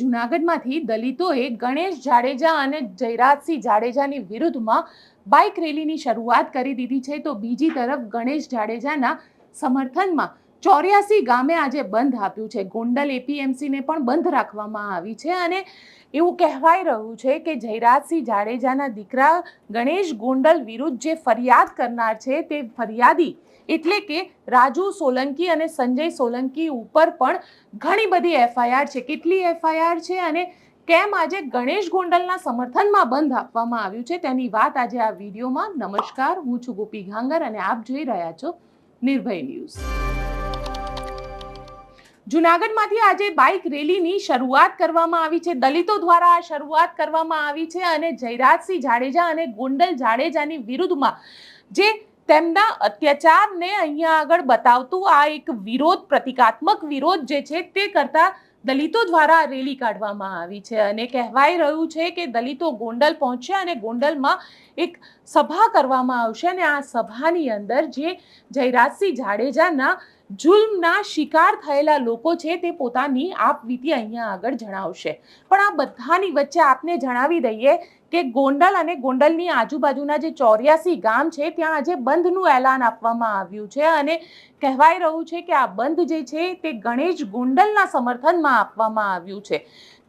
જૂનાગઢમાંથી દલિતોએ ગણેશ જાડેજા અને જયરાજસિંહ જાડેજાની વિરુદ્ધમાં બાઇક રેલીની શરૂઆત કરી દીધી છે. તો બીજી તરફ ગણેશ જાડેજાના સમર્થનમાં ચોર્યાસી ગામે આજે બંધ આપ્યું છે. ગોંડલ એપીએમસીને પણ બંધ રાખવામાં આવી છે અને એવું કહેવાઈ રહ્યું છે કે જયરાજસિંહ જાડેજાના દીકરા ગણેશ ગોંડલ વિરુદ્ધ જે ફરિયાદ કરનાર છે તે ફરિયાદી એટલે કે રાજુ સોલંકી અને સંજય સોલંકી ઉપર પણ ઘણી બધી એફઆઈઆર છે. કેટલી એફઆઈઆર છે અને કેમ આજે ગણેશ ગોંડલના સમર્થનમાં બંધ આપવામાં આવ્યું છે તેની વાત આજે આ વિડીયોમાં. નમસ્કાર, હું છું ગોપી ઘાંગર અને આપ જોઈ રહ્યા છો નિર્ભય ન્યૂઝ. જુનાગઢમાંથી આજે બાઇક રેલીની શરૂઆત કરવામાં આવી છે. દલિતો દ્વારા આ શરૂઆત કરવામાં આવી છે અને જયરાજસિંહ જાડેજા અને ગોંડલ જાડેજાની વિરુદ્ધમાં જે તેમના અત્યાચારને અહીંયા આગળ બતાવતું આ એક વિરોધ, પ્રતિકાત્મક વિરોધ જે છે તે કરતા દલિતો દ્વારા રેલી કાઢવામાં આવી છે. અને કહેવાઈ રહ્યું છે કે દલિતો ગોંડલ પહોંચ્યા અને ગોંડલમાં એક સભા કરવામાં આવશે અને આ સભાની અંદર જે જયરાજસિંહ જાડેજાના જુલ્મના શિકાર થયેલા લોકો છે તે પોતાની આપવીતી અહીંયા આગળ જણાવશે. પણ આ બધાની વચ્ચે આપને જણાવી દઈએ કે ગોંડલ અને ગોંડલની આજુબાજુના જે ચોર્યાસી ગામ છે, ત્યાં આજે બંધનું એલાન આપવામાં આવ્યું છે અને કહેવાય રહ્યું છે કે આ બંધ જે છે, તે ગણેશ ગોંડલના સમર્થનમાં આપવામાં આવ્યું છે.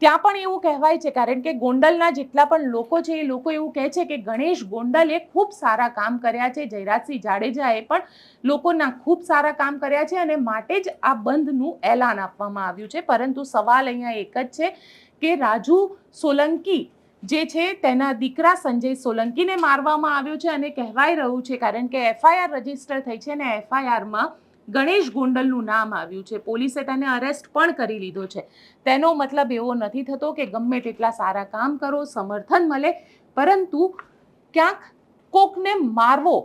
ત્યાં પણ એવું કહેવાય છે, કારણ કે ગોંડલના જેટલા પણ લોકો છે, એ લોકો એવું કહે છે કે ગણેશ ગોંડલે ખૂબ સારા કામ કર્યા છે, જયરાજસિંહ જાડેજાએ પણ લોકોના ખૂબ સારા કામ કર્યા છે અને માટે જ આ બંધનું એલાન આપવામાં આવ્યું છે. પરંતુ સવાલ અહીંયા એક જ છે કે રાજુ સોલંકી જે છે તેના દીકરા સંજય સોલંકીને મારવામાં આવ્યો છે અને કહેવાય રહ્યું છે, કારણ કે એફઆઈઆર રજિસ્ટર થઈ છે અને એફઆઈઆરમાં ગણેશ ગોંડલનું નામ આવ્યું છે. પોલીસે તેને અરેસ્ટ પણ કરી લીધો છે. તેનો મતલબ એવો નથી થતો કે ગમે તેટલા સારા કામ કરો, સમર્થન મળે, પરંતુ ક્યાંક કોકને મારવો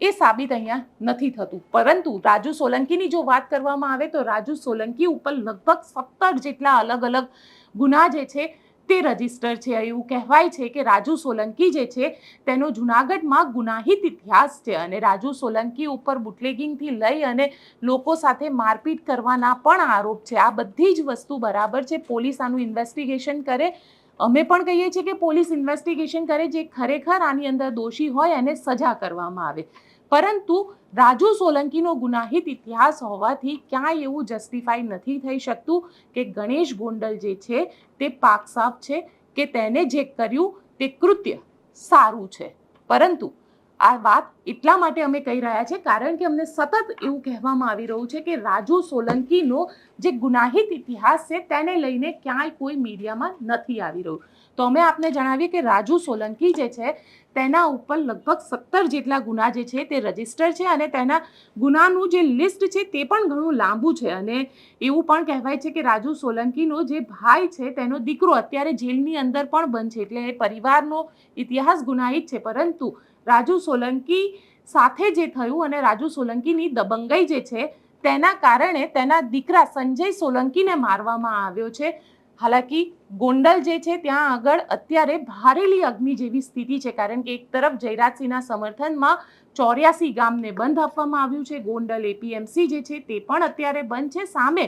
એ સાબિત અહીંયા નથી થતું. પરંતુ રાજુ સોલંકીની જો વાત કરવામાં આવે તો રાજુ સોલંકી ઉપર લગભગ સત્તર જેટલા અલગ અલગ ગુના જે છે તે રજિસ્ટર છે. એવું કહેવાય છે કે રાજુ સોલંકી જે છે, તેનો જુનાગઢમાં ગુનાહિત ઇતિહાસ છે અને રાજુ સોલંકી ઉપર બુટલેગિંગથી લઈ અને લોકો સાથે મારપીટ કરવાના પણ આરોપ છે. આ બધી જ વસ્તુ બરાબર છે. પોલીસ આનું ઇન્વેસ્ટિગેશન કરે. અમે પણ કહીએ છીએ કે પોલીસ ઇન્વેસ્ટિગેશન કરે જે ખરેખર આની અંદર દોષી હોય એને સજા કરવામાં આવે. પરંતુ રાજુ સોલંકીનો ગુનાહિત ઇતિહાસ હોવાથી ક્યાંય એવું જસ્ટિફાઈ નથી થઈ શકતું કે ગણેશ ગોંડલ જે છે, તે પાકસાફ છે કે તેને જે કર્યું તે કૃત્ય સારું છે. પરંતુ આ વાત એટલા માટે અમે કહી રહ્યા છે કારણ કે અમને સતત એવું કહેવામાં આવી રહ્યું છે કે રાજુ સોલંકીનો જે ગુનાહિત ઇતિહાસ છે તેને લઈને ક્યાંય કોઈ મીડિયામાં નથી આવી રહ્યું. તો અમે આપને જણાવીએ કે રાજુ સોલંકી જે છે, તેના ઉપર લગભગ સત્તર જેટલા ગુના જે છે તે રજિસ્ટર છે અને તેના ગુનાનું જે લિસ્ટ છે તે પણ ઘણું લાંબુ છે. અને એવું પણ કહેવાય છે કે રાજુ સોલંકીનો જે ભાઈ છે તેનો દીકરો અત્યારે જેલની અંદર પણ બંધ છે. એટલે એ પરિવારનો ઇતિહાસ ગુનાહિત છે. પરંતુ રાજુ સોલંકી સાથે જે થયું અને રાજુ સોલંકીની દબંગાઈ જે છે, તેના કારણે તેના દીકરા સંજય સોલંકીને મારવામાં આવ્યો છે. હાલાકી ગોંડલ જે છે, ત્યાં આગળ અત્યારે ભારેલી અગ્નિ જેવી સ્થિતિ છે, કારણ કે એક તરફ જયરાજસિંહના સમર્થનમાં ચોર્યાસી ગામને બંધ આપવામાં આવ્યું છે, ગોંડલ એપીએમસી જે છે, તે પણ અત્યારે બંધ છે. સામે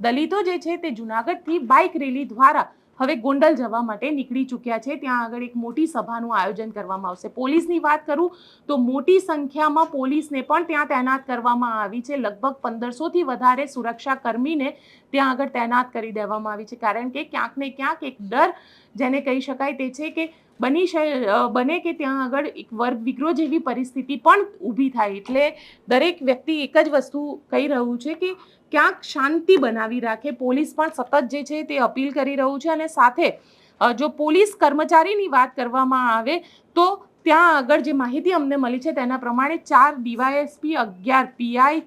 દલિતો જે છે, તે જુનાગઢથી બાઇક રેલી દ્વારા હવે ગોંડલ જવા માટે નીકળી ચૂક્યા છે. ત્યાં આગળ એક મોટી સભાનું આયોજન કરવામાં આવશે. પોલીસની વાત કરું તો મોટી સંખ્યામાં પોલીસને પણ ત્યાં તૈનાત કરવામાં આવી છે. લગભગ પંદરસોથી વધારે સુરક્ષા કર્મીને ત્યાં આગળ તૈનાત કરી દેવામાં આવી છે. કારણ કે ક્યાંક ને ક્યાંક એક ડર, જેને કહી શકાય તે છે કે બની બને કે ત્યાં આગળ એક વર્ગ વિગ્રો જેવી પરિસ્થિતિ પણ ઊભી થાય. એટલે દરેક વ્યક્તિ એક જ વસ્તુ કહી રહ્યું છે કે ક્યાંક શાંતિ બનાવી રાખે. પોલીસ પણ સતત જે છે તે અપીલ કરી રહ્યું છે અને સાથે જો પોલીસ કર્મચારીની વાત કરવામાં આવે, તો ત્યાં આગળ જે માહિતી અમને મળી છે તેના પ્રમાણે ચાર ડીવાયએસપી અગિયાર પીઆઈ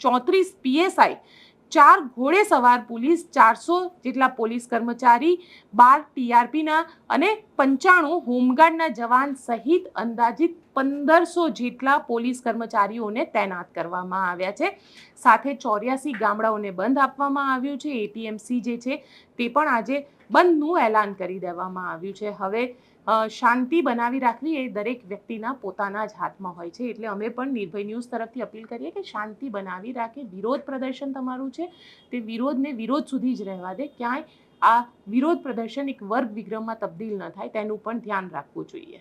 ચોત્રીસ પીએસઆઈ ચાર ઘોડે સવાર પોલીસ, ચારસો જેટલા પોલીસ કર્મચારી, બાર ટીઆરપીના અને પંચાણું હોમગાર્ડના જવાન સહિત અંદાજિત પંદરસો જેટલા પોલીસ કર્મચારીઓને તૈનાત કરવામાં આવ્યા છે. સાથે ચોર્યાસી ગામડાઓને બંધ આપવામાં આવ્યું છે. એપીએમસી જે છે તે પણ આજે બંધનું એલાન કરી દેવામાં આવ્યું છે. હવે શાંતિ બનાવી રાખવી એ દરેક વ્યક્તિના પોતાના જ હાથમાં હોય છે. એટલે અમે પણ નિર્ભય ન્યૂઝ તરફથી અપીલ કરીએ કે શાંતિ બનાવી રાખે. વિરોધ પ્રદર્શન તમારું છે. તે વિરોધને વિરોધ સુધી જ રહેવા દે. ક્યાંય આ વિરોધ પ્રદર્શન એક વર્ગ વિગ્રહમાં તબદીલ ન થાય. તેનું પણ ધ્યાન રાખવું જોઈએ.